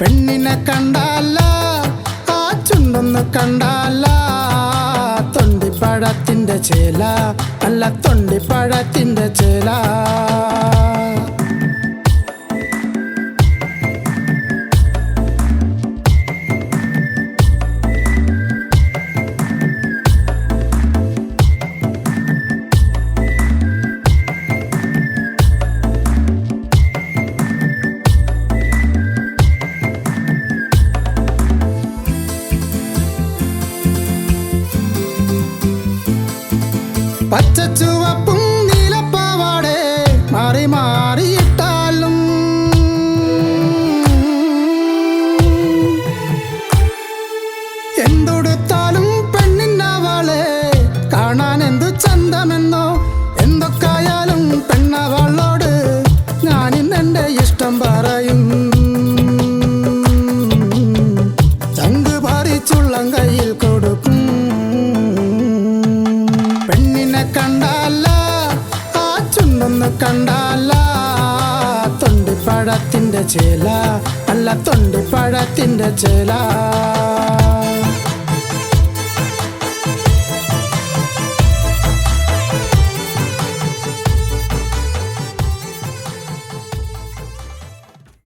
പെണ്ണിനെ കണ്ടാല ആ ചുണ്ടൊന്ന് കണ്ടാല. തൊണ്ടിപ്പഴത്തിന്റെ ചേല അല്ല തൊണ്ടിപ്പഴത്തിന്റെ ചേല. പച്ച ചുവപ്പും നീലപ്പാവാടെ മാറി മാറിയിട്ടാലും എന്തൊടുത്താലും പെണ്ണിന്നവളെ കാണാൻ എന്തു ചന്തമെന്നോ? എന്തൊക്കെയായാലും പെണ്ണവളോട് ഞാനിന്നെന്റെ ഇഷ്ടം പറയും. കണ്ടാല. തൊണ്ടിപ്പഴത്തിന്റെ ചേല. അല്ല തൊണ്ടിപ്പഴത്തിന്റെ ചേല.